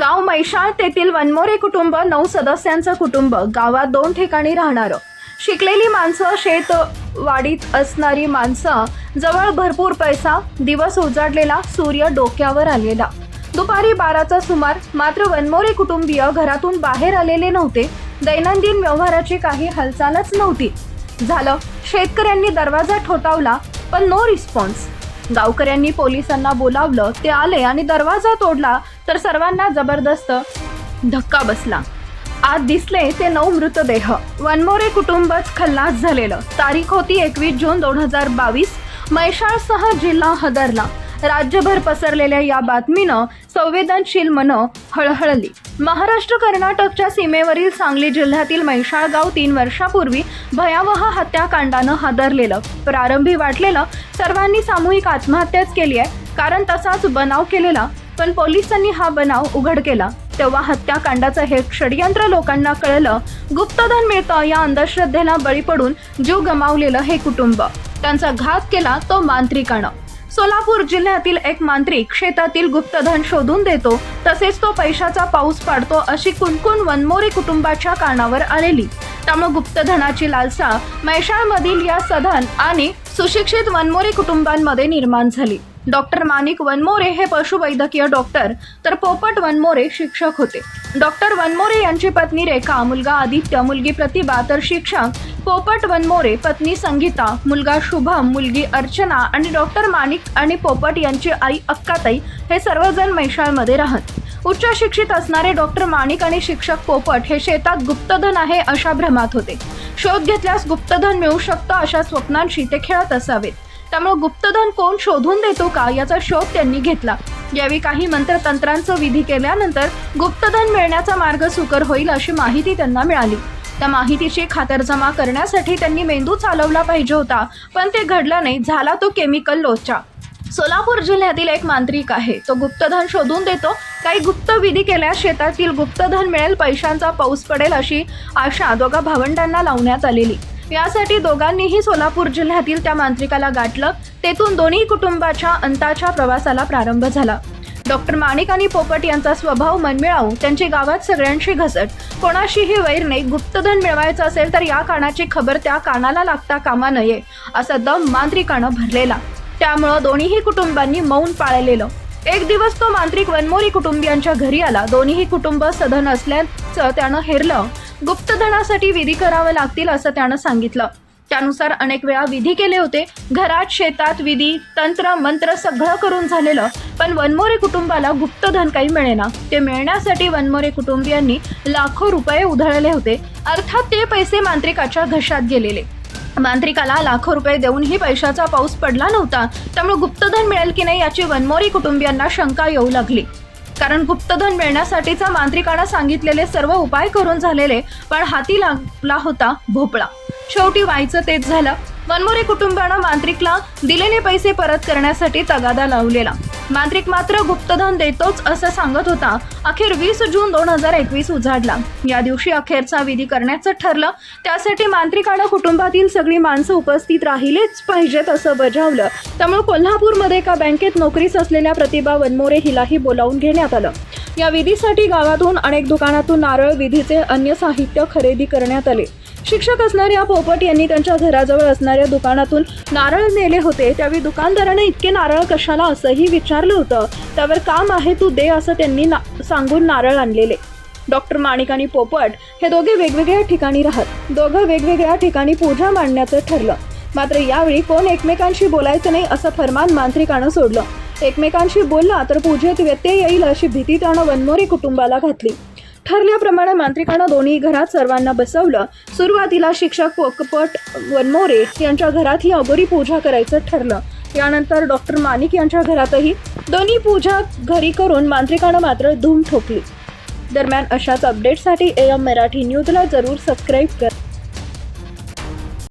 गाव मैशाळ तेथील वनमोरे कुटुंब नऊ सदस्यांचं कुटुंब गावात दोन ठिकाणी राहणारं. शिकलेली माणसं शेत वाडीत असणारी माणसं जवळ भरपूर पैसा दिवस उजाडलेला सूर्य डोक्यावर आलेला. दुपारी बाराचा सुमार मात्र वनमोरे कुटुंबीय घरातून बाहेर आलेले नव्हते. दैनंदिन व्यवहाराची काही हालचालच नव्हती. झालं शेतकऱ्यांनी दरवाजा ठोठावला पण नो रिस्पॉन्स गावकऱ्यांनी पोलिसांना बोलावलं ते आले आणि दरवाजा तोडला तर सर्वांना जबरदस्त धक्का बसला. आज दिसले ते नऊ मृतदेह. वनमोरे कुटुंबच खल्लास झालेलं. तारीख होती एकवीस जून दोन हजार बावीस. मैशाळसह जिल्हा हदरला. राज्यभर पसरलेल्या या बातमीनं संवेदनशील मनं हळहळली. महाराष्ट्र कर्नाटकच्या सीमेवरील सांगली जिल्ह्यातील मैशाळ गाव तीन वर्षापूर्वी भयावह हत्याकांडानं हादरलेलं. प्रारंभी वाटलेलं सर्वांनी सामूहिक आत्महत्याच केली आहे. कारण तसाच बनाव केलेला पण पोलिसांनी हा बनाव उघड केला. तेव्हा हत्याकांडाचं हे षडयंत्र लोकांना कळलं गुप्तधन मिळतं या अंधश्रद्धेला बळी पडून जीव गमावलेलं हे कुटुंब. त्यांचा घात केला तो मांत्रिकानं. सोलापूर जिल्ह्यातील एक मांत्रिक शेतातील गुप्तधन शोधून देतो तसेच तो पैशाचा पाऊस पाडतो अशी कुणकुण वनमोरे कुटुंबाच्या कानावर आलेली. त्यामुळे गुप्तधनाची लालसा मैशाळमधील या सधन आणि सुशिक्षित वनमोरे कुटुंबांमध्ये निर्माण झाली. डॉक्टर माणिक वनमोरे हे पशुवैद्यकीय डॉक्टर. तर पोपट वनमोरे शिक्षक होते. डॉक्टर वनमोरे यांची पत्नी रेखा मुलगा आदित्य मुलगी प्रतिभा तर शिक्षक पोपट वनमोरे पत्नी संगीता मुलगा शुभम मुलगी अर्चना आणि डॉक्टर माणिक आणि पोपट यांची आई अक्काताई हे सर्वजण मैशाळमध्ये राहत. उच्च शिक्षित असणारे डॉक्टर माणिक आणि शिक्षक पोपट हे शेतात गुप्तधन आहे अशा भ्रमात होते. शोध घेतल्यास गुप्तधन मिळू शकतं अशा स्वप्नांशी ते खेळत असावेत. त्यामुळे गुप्तधन कोण शोधून देतो का याचा शोध त्यांनी घेतला. यावेळी काही मंत्रतंत्रांचं विधी केल्यानंतर गुप्तधन मिळण्याचा मार्ग सुकर होईल अशी माहिती त्यांना मिळाली. त्या माहितीची खातरजमा करण्यासाठी त्यांनी मेंदू चालवला पाहिजे होता पण ते घडलं नाही झाला तो केमिकल लोचा. सोलापूर जिल्ह्यातील एक मांत्रिक आहे. तो गुप्तधन शोधून देतो. काही गुप्त विधी केल्यास शेतातील गुप्तधन मिळेल पैशांचा पाऊस पडेल अशी आशा दोघा भावंडांना लावण्यात आलेली. यासाठी दोघांनीही सोलापूर जिल्ह्यातील त्या मांत्रिकाला गाठलं. तेथून दोन्ही कुटुंबाच्या अंताच्या प्रवासाला प्रारंभ झाला. डॉक्टर माणिक आणि पोपट यांचा स्वभाव मनमिळावू त्यांची गावात सगळ्यांशी घसट. कोणाशीही वैर नाही गुप्तधन मिळवायचं असेल तर या कानाची खबर त्या कानाला लागता कामा नये असा दम मांत्रिकानं भरलेला. त्यामुळं दोन्हीही कुटुंबांनी मौन पाळलेलं. एक दिवस तो मांत्रिक वनमोरी कुटुंबियांच्या घरी आला. दोन्हीही कुटुंब सधन असल्याचं त्यानं हेरलं. गुप्तधनासाठी विधी करावे लागतील असं त्यानं सांगितलं. त्यानुसार अनेक वेळा विधी केले होते. घरात शेतात विधी तंत्र मंत्र सगळं करून झालेलं. पण वनमोरे कुटुंबाला गुप्तधन काही मिळेना. ते मिळण्यासाठी वनमोरे कुटुंबियांनी लाखो रुपये उधळले होते. अर्थात ते पैसे मांत्रिकाच्या घशात गेलेले. मांत्रिकाला लाखो रुपये देऊनही पैशाचा पाऊस पडला नव्हता. त्यामुळे गुप्तधन मिळेल की नाही याची वनमोरी कुटुंबियांना शंका येऊ लागली. कारण गुप्तधन मिळण्यासाठीचा मांत्रिकानं सांगितलेले सर्व उपाय करून झालेले पण हाती लागला होता भोपळा. शेवटी व्हायचं तेच झालं. वनमोरे कुटुंबानं मांत्रिकला दिलेले पैसे परत करण्यासाठी तगादा लावलेला. मांत्रिक मात्र गुप्तधन देतोच असं सांगत होता. अखेर वीस जून दोन हजार एकवीस उजाडला. या दिवशी अखेरचा विधी करण्याचं ठरलं. त्यासाठी मांत्रिकानं कुटुंबातील सगळी माणसं उपस्थित राहिलेच पाहिजेत असं बजावलं. त्यामुळे कोल्हापूरमध्ये एका बँकेत नोकरीस असलेल्या प्रतिभा वनमोरे हिलाही बोलावून घेण्यात आलं. या विधीसाठी गावातून अनेक दुकानातून नारळ विधीचे अन्य साहित्य खरेदी करण्यात आले. शिक्षक असणाऱ्या पोपट यांनी त्यांच्या घराजवळ असणाऱ्या दुकानातून नारळ नेले होते. त्यावेळी दुकानदाराने इतके नारळ कशाला असंही विचारलं होतं. त्यावर काम आहे तू दे असं त्यांनी ना सांगून नारळ आणलेले. डॉक्टर माणिक आणि पोपट हे दोघे वेगवेगळ्या ठिकाणी राहत. दोघं वेगवेगळ्या ठिकाणी पूजा मांडण्याचं ठरलं. मात्र यावेळी कोण एकमेकांशी बोलायचं नाही असं फरमान मांत्रिकानं सोडलं. एकमेकांशी बोलला तर पूजेत व्यत्यय येईल अशी भीती त्यानं वनमोरे कुटुंबाला घातली. ठरल्याप्रमाणे मांत्रिकानं दोन्ही घरात सर्वांना बसवलं. सुरुवातीला शिक्षक पोकपट वनमोरे यांच्या घरात ही अगोरी पूजा करायचं ठरलं. यानंतर डॉक्टर मानिक यांच्या घरातही दोन्ही पूजा घरी करून मांत्रिकानं मात्र धूम ठोकली. दरम्यान अशाच अपडेटसाठी ए एम मराठी न्यूजला जरूर सबस्क्राईब करा.